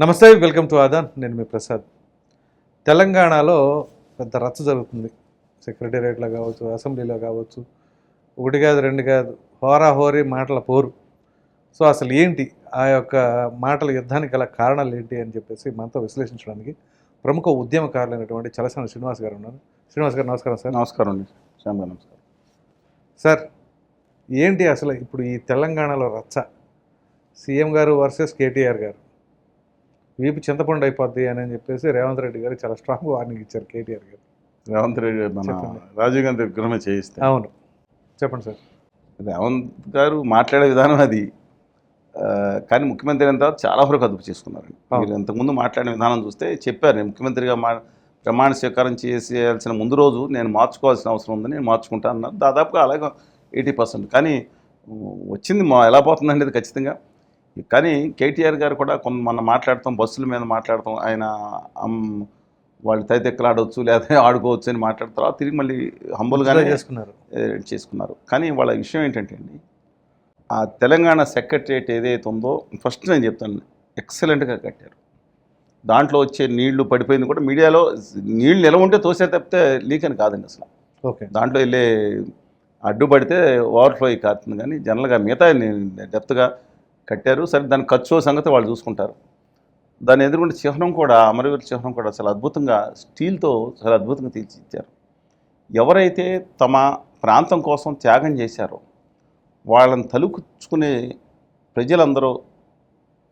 నమస్తే welcome to Aadan. నేను మీ ప్రసాద్. తెలంగాణలో పెద్ద రచ్చ జరుగుతుంది. సెక్రటేరియట్లో కావచ్చు అసెంబ్లీలో కావచ్చు. ఒకటి కాదు రెండు కాదు హోరా హోరీ మాటల పోరు. సో అసలు ఏంటి? ఆ యొక్క మాటల యుద్ధానికి గల కారణాలు ఏంటి అని చెప్పేసి మనతో విశ్లేషించడానికి ప్రముఖ ఉద్యమకారులైనటువంటి చలసాని శ్రీనివాస్ గారు ఉన్నారు. శ్రీనివాస్ గారు నమస్కారం సార్. నమస్కారం అండి. శ్యామ్ నమస్కారం. సార్ ఏంటి అసలు ఇప్పుడు ఈ తెలంగాణలో రచ్చ? సీఎం గారు వర్సెస్ కేటీఆర్ గారు. వీపు చింతపండు అయిపోద్ది అని చెప్పేసి రేవంత్ రెడ్డి గారు చాలా స్ట్రాంగ్ వార్నింగ్ ఇచ్చారు కేటీఆర్ గారు. రేవంత్ రెడ్డి మన చెప్పండి. రాజీవ్ గాంధీ విగ్రహమే చేయిస్తే. అవును. చెప్పండి సార్. రేవంత్ గారు మాట్లాడే విధానం అది. కానీ ముఖ్యమంత్రి అయిన తర్వాత చాలా వరకు అదుపు చేసుకున్నారు. అవును. మీరు ఇంతకుముందు మాట్లాడిన విధానం చూస్తే చెప్పారు. నేను ముఖ్యమంత్రిగా మా ప్రమాణ స్వీకారం చేసేయాల్సిన ముందు రోజు నేను మార్చుకోవాల్సిన అవసరం ఉంది నేను మార్చుకుంటా అన్నారు. దాదాపుగా అలాగే ఎయిటీ పర్సెంట్. కానీ వచ్చింది మా ఎలా పోతుందండి అది ఖచ్చితంగా? కానీ కేటీఆర్ గారు కూడా కొంత మొన్న మాట్లాడతాం బస్సుల మీద మాట్లాడతాం ఆయన వాళ్ళు తైతెక్కలాడవచ్చు లేదా ఆడుకోవచ్చు అని మాట్లాడిన తర్వాత తిరిగి మళ్ళీ హంబుల్గానే చేసుకున్నారు. చేసుకున్నారు. కానీ వాళ్ళ విషయం ఏంటంటే అండి ఆ తెలంగాణ సెక్రటరియట్ ఏదైతే ఉందో ఫస్ట్ నేను చెప్తాను ఎక్సలెంట్గా కట్టారు. దాంట్లో వచ్చే నీళ్ళు పడిపోయింది కూడా మీడియాలో నీళ్ళు నిలవ ఉంటే తోసే తప్పితే లీక్ అని కాదండి అసలు. ఓకే. దాంట్లో వెళ్ళే అడ్డుపడితే ఓవర్ఫ్లో అయి కాస్తుంది కానీ జనరల్గా మిగతా డెప్త్గా కట్టారు. సరే దాని ఖర్చు సంగతి వాళ్ళు చూసుకుంటారు. దాని ఎదుర్కొంటే చిహ్నం కూడా అమరవీరు చిహ్నం కూడా చాలా అద్భుతంగా స్టీల్తో చాలా అద్భుతంగా తీర్చిచ్చారు ఎవరైతే తమ ప్రాంతం కోసం త్యాగం చేశారో వాళ్ళని తలుకుచ్చుకునే ప్రజలందరూ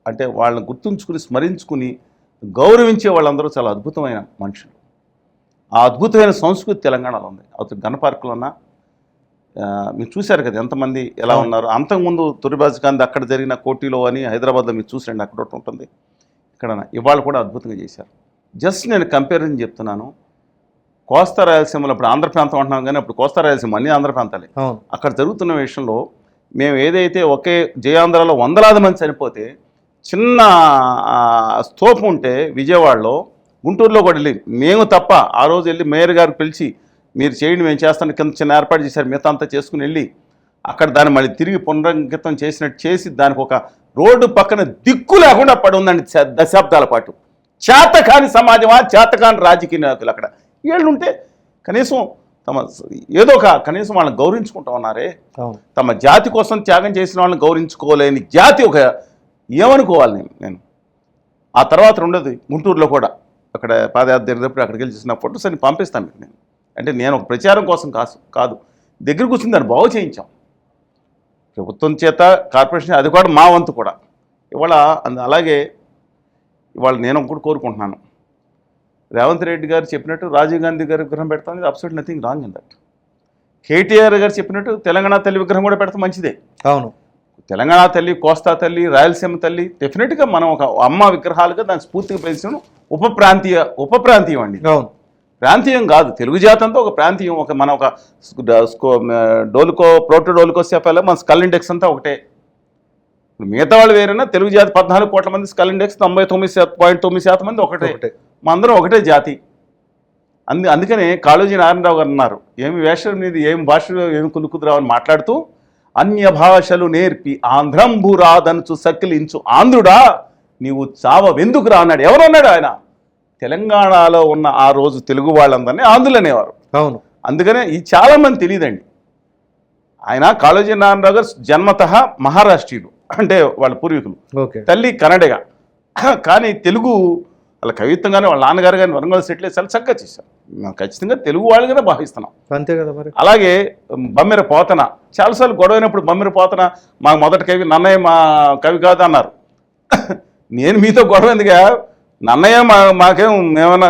అంటే వాళ్ళని గుర్తుంచుకుని స్మరించుకుని గౌరవించే వాళ్ళందరూ చాలా అద్భుతమైన మనుషులు. ఆ అద్భుతమైన సంస్కృతి తెలంగాణలో ఉంది. అతను గణపార్కులో ఉన్న మీరు చూశారు కదా ఎంతమంది ఎలా. ఉన్నారు? అంతకుముందు తొలిబాజ్ గాంధీ అక్కడ జరిగిన కోటిలో అని హైదరాబాద్లో మీరు చూసండి అక్కడ ఒకటి ఉంటుంది. ఇక్కడ ఇవాళ కూడా అద్భుతంగా చేశారు. జస్ట్ నేను కంపారిజన్ చెప్తున్నాను. కోస్తా రాయలసీమలో ఇప్పుడు ఆంధ్ర ప్రాంతం అంటున్నాం కానీ అప్పుడు కోస్తా రాయలసీమ అన్ని ఆంధ్ర ప్రాంతాలే. అక్కడ జరుగుతున్న విషయంలో మేము ఏదైతే ఒకే జయాంధ్రలో వందలాది మంది చనిపోతే చిన్న స్తూపం ఉంటే విజయవాడలో గుంటూరులో కూడా వెళ్ళి మేము తప్ప ఆ రోజు వెళ్ళి మేయర్ గారు పిలిచి మీరు చేయండి మేము చేస్తాను కింద చిన్న ఏర్పాటు చేశారు. మిగతా అంతా చేసుకుని వెళ్ళి అక్కడ దాన్ని మళ్ళీ తిరిగి పునరంకితం చేసినట్టు చేసి దానికి ఒక రోడ్డు పక్కన దిక్కు లేకుండా పడి ఉందండి దశాబ్దాల పాటు. చేతకాని సమాజమా? చేతకాని రాజకీయ నాయకులు అక్కడ. వీళ్ళు ఉంటే కనీసం తమ ఏదో ఒక కనీసం వాళ్ళని గౌరవించుకుంటా ఉన్నారే. తమ జాతి కోసం త్యాగం చేసిన వాళ్ళని గౌరవించుకోలేని జాతి ఒక ఏమనుకోవాలి నేను? నేను ఆ తర్వాత ఉండదు గుంటూరులో కూడా. అక్కడ పాదయాత్ర జరిగినప్పుడు అక్కడికి వెళ్ళి చూసిన ఫొటోస్ అని పంపిస్తాను మీకు నేను. అంటే నేను ఒక ప్రచారం కోసం కాదు కాదు. దగ్గర కూర్చుని దాన్ని బాగు చేయించాం. ప్రభుత్వం చేత కార్పొరేషన్ అది కూడా మా వంతు కూడా. ఇవాళ అంద- అలాగే ఇవాళ నేను ఒకటి కోరుకుంటున్నాను. రేవంత్ రెడ్డి గారు చెప్పినట్టు రాజీవ్ గాంధీ గారి విగ్రహం పెడతాం ఇది absolute nothing wrong in that KTR garu చెప్పినట్టు తెలంగాణ తల్లి విగ్రహం కూడా పెడతాం మంచిదే. అవును. తెలంగాణ తల్లి కోస్తా తల్లి రాయలసీమ తల్లి డెఫినెట్గా మనం ఒక అమ్మ విగ్రహాలుగా దాని స్ఫూర్తిగా పెంచడం ఉప ప్రాంతీయ ఉప ప్రాంతీయం అండి. అవును. ప్రాంతీయం కాదు. తెలుగు జాతంతో ఒక ప్రాంతీయం ఒక మన ఒక డోలుకో ప్రోటో డోలుకో చెప్పాలి మన స్కల్ ఇండెక్స్ అంతా ఒకటే. మిగతా వాళ్ళు వేరైనా తెలుగు జాతి పద్నాలుగు కోట్ల మంది స్కల్ ఇండెక్స్ తొంభై తొమ్మిది శాతం పాయింట్ తొమ్మిది శాతం మంది ఒకటే. ఒకటే. మా అందరం ఒకటే జాతి. అందు అందుకనే కాళోజీ నారాయణరావు గారు అన్నారు ఏమి వేషం మీద ఏమి భాష ఏమి కులుకుదురావు అని మాట్లాడుతూ అన్య భాషలు నేర్పి ఆంధ్రంబు రాదనుచు సక్కిలించు ఆంధ్రుడా నీవు చావవెందుకు రా అన్నాడు. ఎవరు అన్నాడు ఆయన? తెలంగాణలో ఉన్న ఆ రోజు తెలుగు వాళ్ళందరినీ ఆంధ్రులు అనేవారు. అవును. అందుకనే ఈ చాలామంది తెలియదండి. ఆయన కాళోజీ నారాయణరావు గారు జన్మత మహారాష్ట్రీయులు అంటే వాళ్ళ పూర్వీకులు. ఓకే. తల్లి కన్నడగా. కానీ తెలుగు వాళ్ళ కవిత్వం కానీ వాళ్ళ నాన్నగారు కానీ వరంగల్ సెటిల్ చాలా చక్కగా చేశారు. మేము ఖచ్చితంగా తెలుగు వాళ్ళుగానే భావిస్తున్నాం. అంతే కదా మరి. అలాగే బమ్మెర పోతన చాలాసార్లు గొడవైనప్పుడు బమ్మెర పోతన మా మొదటి కవి నన్నయ్య మా కవి కాదు అన్నారు. నేను మీతో గొడవ ఎందుగా నన్నయ్య మా మాకేం మేమన్నా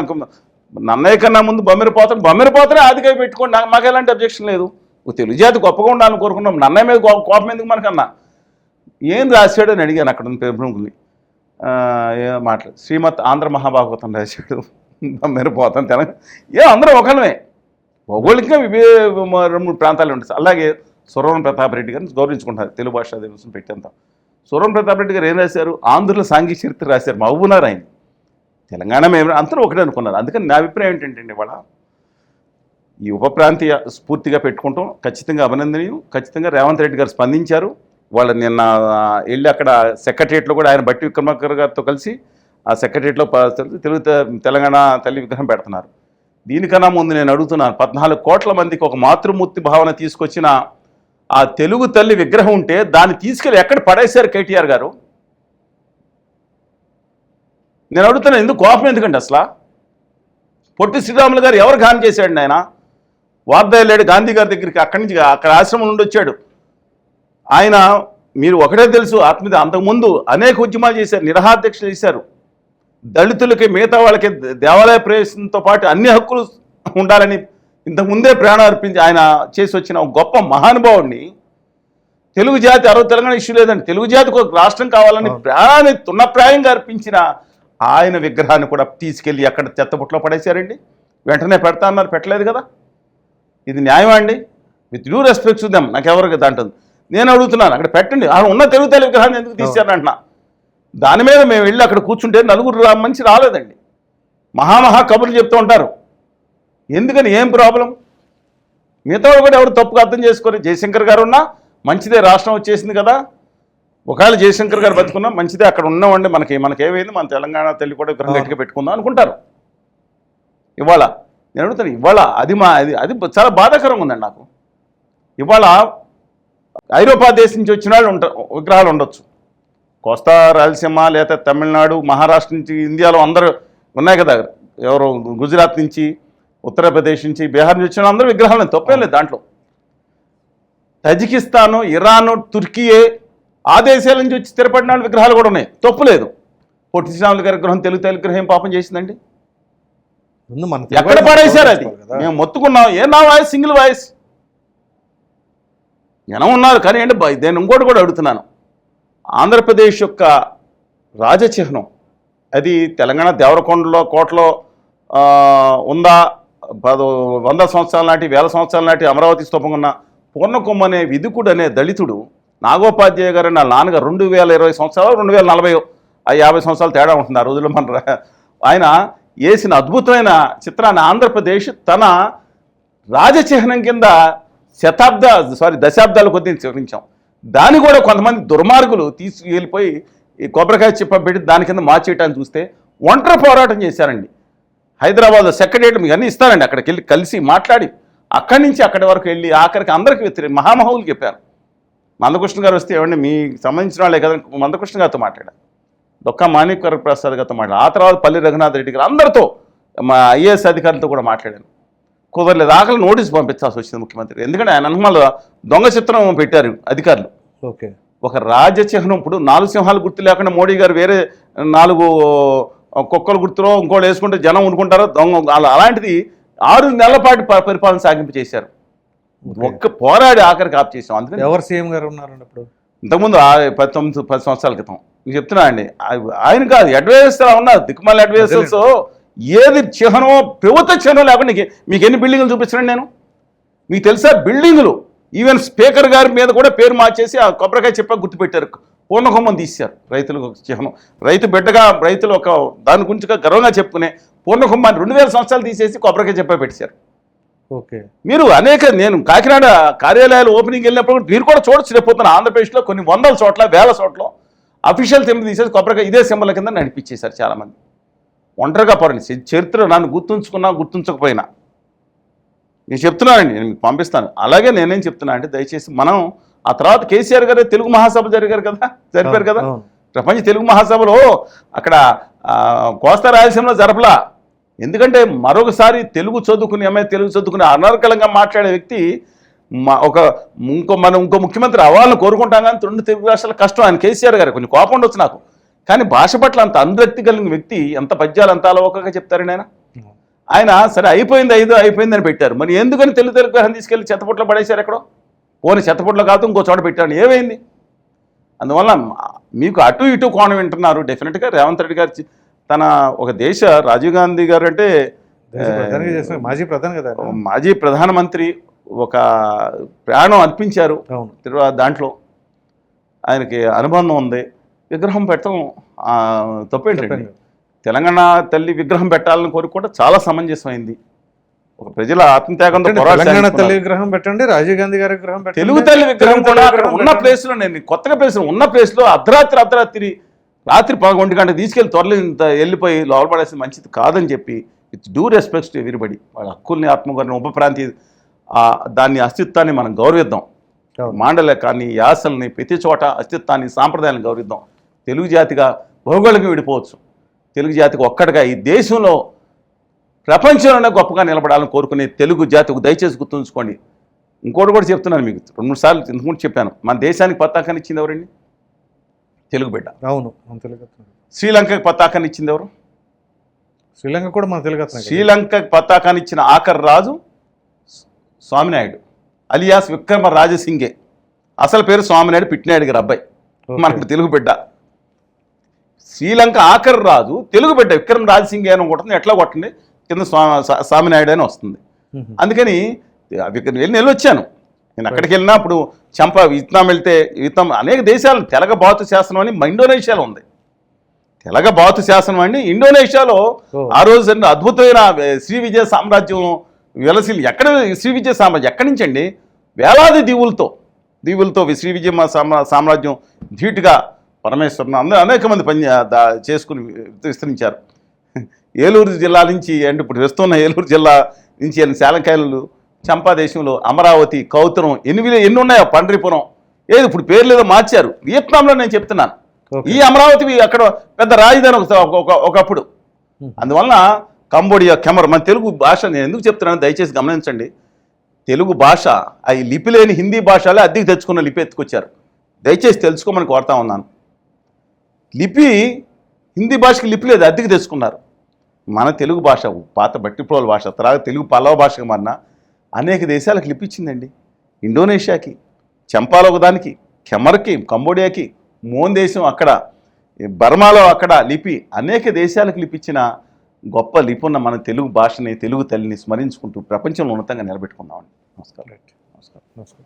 నన్నయ్య కన్నా ముందు బమ్మెర పోతన బమ్మెర పోతనే ఆది పెట్టుకోండి నాకు మాకు ఎలాంటి అబ్జెక్షన్ లేదు. తెలుగుజాతి తెలుగు జాతి గొప్పగా ఉండాలని కోరుకున్నాం. నన్నయ్య మీద కోపం ఎందుకు మనకన్నా? ఏం రాశాడు అని అడిగాను అక్కడ ఉన్న ప్రముఖుల్ని మాట్లాడు శ్రీమత్ ఆంధ్ర మహాభాగవతం రాశాడు. మీరు పోతాం తెలంగాణ ఏ అందరం ఒకళ్ళమే. భౌగోళికంగా వివే రెండు మూడు ప్రాంతాలు ఉంటాయి. అలాగే సురవరం ప్రతాప్ రెడ్డి గారిని గౌరవించుకుంటారు. తెలుగు భాషా దివసం పెట్టేంత. సురవరం ప్రతాప్ రెడ్డి గారు ఏం రాశారు? ఆంధ్రుల సాంఘిక చరిత్ర రాశారు. మహబూనారు తెలంగాణ మేము అందరూ ఒకటే అనుకున్నారు. అందుకని నా అభిప్రాయం ఏంటంటే ఇవాళ ఈ ఉప ప్రాంతీయ స్ఫూర్తిగా పెట్టుకుంటాం. ఖచ్చితంగా అభినందనీయం. ఖచ్చితంగా రేవంత్ రెడ్డి గారు స్పందించారు. వాళ్ళ నిన్న వెళ్ళి అక్కడ సెక్రటరియట్లో కూడా ఆయన బట్టి విక్రమార్కర్ గారితో కలిసి ఆ సెక్రటరియట్లో తెలుగు తెలంగాణ తల్లి విగ్రహం పెడుతున్నారు. దీనికన్నా ముందు నేను అడుగుతున్నాను పద్నాలుగు కోట్ల మందికి ఒక మాతృమూర్తి భావన తీసుకొచ్చిన ఆ తెలుగు తల్లి విగ్రహం ఉంటే దాన్ని తీసుకెళ్ళి ఎక్కడ పడేశారు కేటీఆర్ గారు? నేను అడుగుతున్నాను ఎందుకు కోపం ఎందుకండి అసలు? పొట్టి శ్రీరాములు గారు ఎవరు హాని చేశాడు ఆయన? వార్దాయలేడు గాంధీ గారి దగ్గరికి అక్కడి నుంచి అక్కడ ఆశ్రమం నుండి వచ్చాడు. ఆయన మీరు ఒకటే తెలుసు ఆత్మీయ అంతకుముందు అనేక ఉద్యమాలు చేశారు నిరహాధ్యక్షులు చేశారు. దళితులకి మిగతా వాళ్ళకి దేవాలయ ప్రవేశంతో పాటు అన్ని హక్కులు ఉండాలని ఇంతకుముందే ప్రాణం అర్పించి ఆయన చేసి వచ్చిన ఒక గొప్ప మహానుభావుడిని తెలుగు జాతి అరవై తెలంగాణ ఇష్యూ లేదండి తెలుగు జాతికి ఒక రాష్ట్రం కావాలని. ప్రాణాన్ని తున్నప్రాయంగా అర్పించిన ఆయన విగ్రహాన్ని కూడా తీసుకెళ్ళి అక్కడ చెత్తబుట్లో పడేశారండి. వెంటనే పెడతా అన్నారు పెట్టలేదు కదా. ఇది న్యాయమా అండి? విత్ డ్యూ రెస్పెక్ట్ చూద్దాం నాకు ఎవరికి దాంట్లో నేను అడుగుతున్నాను అక్కడ పెట్టండి. అక్కడ ఉన్న తెలుగుతల్లి విగ్రహాన్ని ఎందుకు తీశారంటున్నా. దాని మీద మేము వెళ్ళి అక్కడ కూర్చుంటే నలుగురు రా- మనిషి రాలేదండి. మహామహా కబుర్లు చెప్తూ ఉంటారు. ఎందుకని? ఏం ప్రాబ్లం? మిగతా కూడా ఎవరు తప్పుగా అర్థం చేసుకొని జయశంకర్ గారు ఉన్నా మంచిదే రాష్ట్రం వచ్చేసింది కదా. ఒకవేళ జయశంకర్ గారు బతుకున్నా మంచిదే అక్కడ ఉన్నామండి మనకి మనకేమైంది మన తెలంగాణ తల్లి కూడా విగ్రహం గట్టిగా పెట్టుకుందాం అనుకుంటారు. ఇవాళ నేను అడుగుతాను ఇవాళ అది మా అది అది చాలా బాధాకరంగా ఉందండి నాకు. ఇవాళ ఐరోపా దేశం నుంచి వచ్చిన వాళ్ళు ఉంటా విగ్రహాలు ఉండొచ్చు. కోస్తా రాయలసీమ లేదా తమిళనాడు మహారాష్ట్ర నుంచి ఇండియాలో అందరూ ఉన్నాయి కదా ఎవరు గుజరాత్ నుంచి ఉత్తరప్రదేశ్ నుంచి బీహార్ నుంచి వచ్చిన అందరూ విగ్రహాలు తప్పేం లేదు దాంట్లో. తజికిస్తాను ఇరాను తుర్కీయే ఆ దేశాల నుంచి వచ్చి స్థిరపడిన వాళ్ళ విగ్రహాలు కూడా ఉన్నాయి. తప్పు లేదు. పొట్టి శ్రీరాములు గారి విగ్రహం తెలుగు తల్లి విగ్రహం ఏం పాపం చేసిందండి? ఎక్కడ పడేశారు అది? మేము మొత్తుకున్నాం. ఏ నా వాయిస్? Single voice? జనం ఉన్నారు కానీ ఏంటి బా- నేను ఇంకోటి కూడా అడుగుతున్నాను. ఆంధ్రప్రదేశ్ యొక్క రాజచిహ్నం అది తెలంగాణ దేవరకొండలో కోటలో ఉందా? పదో వంద సంవత్సరాల నాటి వేల సంవత్సరాల నాటి అమరావతి స్తూపం ఉన్న పూర్ణకొమ్మ అనే విదుకుడు అనే దళితుడు నాగోపాధ్యాయ గారు నా నాన్నగారు రెండు వేల ఇరవై సంవత్సరాలు రెండు వేల నలభై ఆ యాభై సంవత్సరాలు తేడా ఉంటుంది ఆ రోజుల్లో మన ఆయన వేసిన అద్భుతమైన చిత్రాన్ని ఆంధ్రప్రదేశ్ తన రాజచిహ్నం కింద శతాబ్ద సారీ దశాబ్దాల కొద్దీ చూపించాం దాన్ని కూడా కొంతమంది దుర్మార్గులు తీసుకెళ్ళిపోయి ఈ కొబ్బరికాయ చిప్ప పెట్టి దాని కింద మార్చేయటాన్ని చూస్తే ఒంటరి పోరాటం చేశారండి. హైదరాబాద్ సెక్రటరియట్ మీకు అన్నీ ఇస్తారండి అక్కడికి వెళ్ళి కలిసి మాట్లాడి అక్కడి నుంచి అక్కడి వరకు వెళ్ళి ఆఖరికి అందరికి వ్యతిరేక మహామహులు చెప్పారు. మందకృష్ణ గారు వస్తే ఏమండి మీకు సంబంధించిన వాళ్ళే కదా మందకృష్ణ గారితో మాట్లాడారు. దొక్క మాణిక్వర ప్రసాద్ గారితో మాట్లాడారు. ఆ తర్వాత పల్లి రఘునాథ్ రెడ్డి గారు అందరితో మా ఐఏఎస్ అధికారులతో కూడా మాట్లాడాను కుదరలేదు ఆకలి నోటీస్ పంపించాల్సి వచ్చింది ముఖ్యమంత్రి. ఎందుకంటే ఆయన అనుమాల దొంగ చిత్రం పెట్టారు అధికారులు. ఓకే. ఒక రాజచిహ్నం ఇప్పుడు నాలుగు సింహాలు గుర్తు లేకుండా మోడీ గారు వేరే నాలుగు కుక్కల గుర్తులో ఇంకోటి వేసుకుంటే జనం ఉండుకుంటారో దొంగ అలా అలాంటిది ఆరు నెలల పాటు పరిపాలన సాగింపు చేశారు. ఒక్క పోరాడి ఆఖరికి ఆప్ చేసాం. అందుకని ఎవరు సీఎం గారు ఉన్నారండి ఇప్పుడు? ఇంతకుముందు ఆ- పది సంవత్సరాల క్రితం. మీకు చెప్తున్నా అండి ఆయన కాదు అడ్వైజర్స్ ఉన్నారు. దిక్కుమాల అడ్వైజర్స్ ఏది చిహ్నమో ప్రభుత్వ చిహ్నం లేకుండా మీకు ఎన్ని బిల్డింగ్లు చూపించండి నేను? మీకు తెలుసా బిల్డింగులు? ఈవెన్ స్పీకర్ గారి మీద కూడా పేరు మార్చేసి ఆ కొబ్బరికాయ చెప్ప గుర్తుపెట్టారు. పూర్ణకొమ్మని తీశారు రైతులకు ఒక చిహ్నం. రైతు బిడ్డగా రైతులు ఒక దాని గురించి గర్వంగా చెప్పుకునే పూర్ణకొమ్మని రెండు వేల సంవత్సరాలు తీసేసి కొబ్బరికాయ చెప్ప పెట్టారు మీరు అనేక నేను కాకినాడ కార్యాలయాలు ఓపెనింగ్ వెళ్ళినప్పుడు మీరు కూడా చూడొచ్చు రేపు ఆంధ్రప్రదేశ్లో కొన్ని వందల చోట్ల వేల చోట్ల అఫీషియల్ సింబల్ తీసేసి కొబ్బరికాయ ఇదే సింబల్ కింద నడిపించేశారు చాలామంది. ఒంటరిగా పోరండి. చ- చరిత్ర నన్ను గుర్తుంచుకున్నా గుర్తుంచకపోయినా. నేను చెప్తున్నానండి నేను మీకు పంపిస్తాను. అలాగే నేనేం చెప్తున్నా అంటే దయచేసి మనం ఆ తర్వాత కేసీఆర్ గారు తెలుగు మహాసభ జరిగారు కదా? జరిపారు కదా. ప్రపంచ తెలుగు మహాసభలో అక్కడ కోస్తా రాయలసీమలో జరపలా. ఎందుకంటే మరొకసారి తెలుగు చదువుకుని ఎంఏ తెలుగు చదువుకుని అనర్గళంగా మాట్లాడే వ్యక్తి మా ఒక ఇంకో మనం ఇంకో ముఖ్యమంత్రి అవ్వాలని కోరుకుంటాం కానీ రెండు తెలుగు రాష్ట్రాల కష్టం. ఆయన కేసీఆర్ గారు కొంచెం కోపం ఉండొచ్చు నాకు. కానీ భాష పట్ల అంత అనురక్తి కలిగిన వ్యక్తి ఎంత పద్యాలు అంత అలవకగా చెప్తారండి ఆయన ఆయన సరే అయిపోయింది ఐదు అయిపోయింది అని పెట్టారు. మరి ఎందుకని తెలుగు తెలుగు గ్రహం తీసుకెళ్ళి చెత్తపుట్లో పడేశారు ఎక్కడో? పోనీ చెత్తపుట్లో కాదు ఇంకో చోట పెట్టాను ఏమైంది? అందువల్ల మీకు అటు ఇటు కోణం వింటున్నారు. డెఫినెట్గా రేవంత్ రెడ్డి గారు తన ఒక దేశ రాజీవ్ గాంధీ గారు అంటే మాజీ ప్రధాని కదా. మాజీ ప్రధానమంత్రి ఒక ప్రాణం అర్పించారు అవును తిరువా దాంట్లో ఆయనకి అనుబంధం ఉంది విగ్రహం పెట్టడం తప్పేంటండి. తెలంగాణ తల్లి విగ్రహం పెట్టాలని కోరుకుంటే చాలా సమంజసమైంది ఒక ప్రజల ఆత్మత్యాగంతో పోరాడి తెలంగాణ. తల్లి విగ్రహం పెట్టండి రాజీవ్ గాంధీ గారి విగ్రహం తెలుగు తల్లి విగ్రహం కూడా ఉన్న పెట్టండి. ప్లేస్లో నేను కొత్తగా ప్లేస్ ఉన్న ప్లేస్లో అర్ధరాత్రి అర్ధరాత్రి రాత్రి పదకొండు గంటకు తీసుకెళ్ళి త్వరలో ఇంత వెళ్ళిపోయి లోపల పడేసి మంచిది కాదని చెప్పి it's do respects to everybody. వాళ్ళ హక్కుల్ని ఆత్మగౌరవం ఉప ప్రాంతీయ దాని అస్తిత్వాన్ని మనం గౌరవిద్దాం. మాండలికాన్ని యాసల్ని ప్రతి చోట అస్తిత్వాన్ని సాంప్రదాయాన్ని గౌరవిద్దాం. తెలుగు జాతిగా భౌగోళికంగా విడిపోవచ్చు. తెలుగు జాతికి ఒక్కటిగా ఈ దేశంలో ప్రపంచంలోనే గొప్పగా నిలబడాలని కోరుకునే తెలుగు జాతికి దయచేసి గుర్తుంచుకోండి. ఇంకోటి కూడా చెప్తున్నాను మీకు. రెండు మూడు సార్లు ఇంతకుముందు చెప్పాను. మన దేశానికి పతాకాన్ని ఇచ్చింది ఎవరండి? తెలుగు బిడ్డ. అవును మన తెలుగు శ్రీలంకకి పతాకాన్ని ఇచ్చింది ఎవరు? శ్రీలంక కూడా మన తెలుగు శ్రీలంకకి పతాకాన్ని ఇచ్చిన ఆఖరి రాజు స్వామినాయుడు అలియాస్ విక్రమ రాజసింగే అసలు పేరు స్వామినాయుడు పిట్టినాయుడు గారి అబ్బాయి. మనకు తెలుగు బిడ్డ. శ్రీలంక ఆఖరి రాజు తెలుగు బిడ్డ విక్రమ రాజసింగే అని కొడుతుంది ఎట్లా కొట్టండి? కింద స్వా- స్వా- స్వామినాయుడు అని వస్తుంది. అందుకని వెళ్ళి వెళ్ళి వచ్చాను. నేను అక్కడికి వెళ్ళినా అప్పుడు చంప వియత్నాం వెళ్తే వియత్నాం అనేక దేశాలు తెలగ బాతు శాసనం అని మా ఇండోనేషియాలో ఉంది. తెలగ బాతు శాసనం అండి ఇండోనేషియాలో. ఆ రోజు అండి అద్భుతమైన శ్రీ విజయ సామ్రాజ్యం వెలసిల్లి ఎక్కడ శ్రీ విజయ సామ్రాజ్యం ఎక్కడి నుంచి అండి వేలాది దీవులతో దీవులతో శ్రీ విజయ సామ్రాజ్యం ధీటుగా పరమేశ్వరుని అందరూ అనేక మంది పని దా- చేసుకుని విస్తరించారు. ఏలూరు జిల్లా నుంచి అంటే ఇప్పుడు వస్తున్న ఏలూరు జిల్లా నుంచి శాలంకాయలు చంపా దేశంలో అమరావతి కౌతరం ఎన్ని ఎన్ని ఉన్నాయో పండ్రిపురం. ఏది ఇప్పుడు పేర్లు ఏదో మార్చారు. వియత్నాంలో నేను చెప్తున్నాను. ఈ అమరావతి అక్కడ పెద్ద రాజధాని ఒక- ఒక- ఒక- ఒకప్పుడు. అందువలన కంబోడియా కెమర్ మన తెలుగు భాష నేను ఎందుకు చెప్తున్నాను దయచేసి గమనించండి. తెలుగు భాష ఈ లిపి లేని హిందీ భాషలే అద్దెకి తెచ్చుకున్న లిపి ఎత్తుకొచ్చారు. దయచేసి తెలుసుకోమని కోరుతా ఉన్నాను. లిపి హిందీ భాషకి లిపి లేదు అద్దెకి తెచ్చుకున్నారు. మన తెలుగు భాష పాత బట్టిప్రోల భాష తర్వాత తెలుగు పల్లవ భాషగా మారిన అనేక దేశాలకు లిపి ఇండోనేషియాకి చంపాలో ఒకదానికి కెమర్కి కంబోడియాకి మోన్ దేశం అక్కడ బర్మాలో అక్కడ లిపి అనేక దేశాలకు లిపిచ్చిన గొప్ప లిపి ఉన్న మన తెలుగు భాషని తెలుగు తల్లిని స్మరించుకుంటూ ప్రపంచంలో ఉన్నతంగా నిలబెట్టుకుందామండి. నమస్కారం. నమస్కారం. నమస్కారం.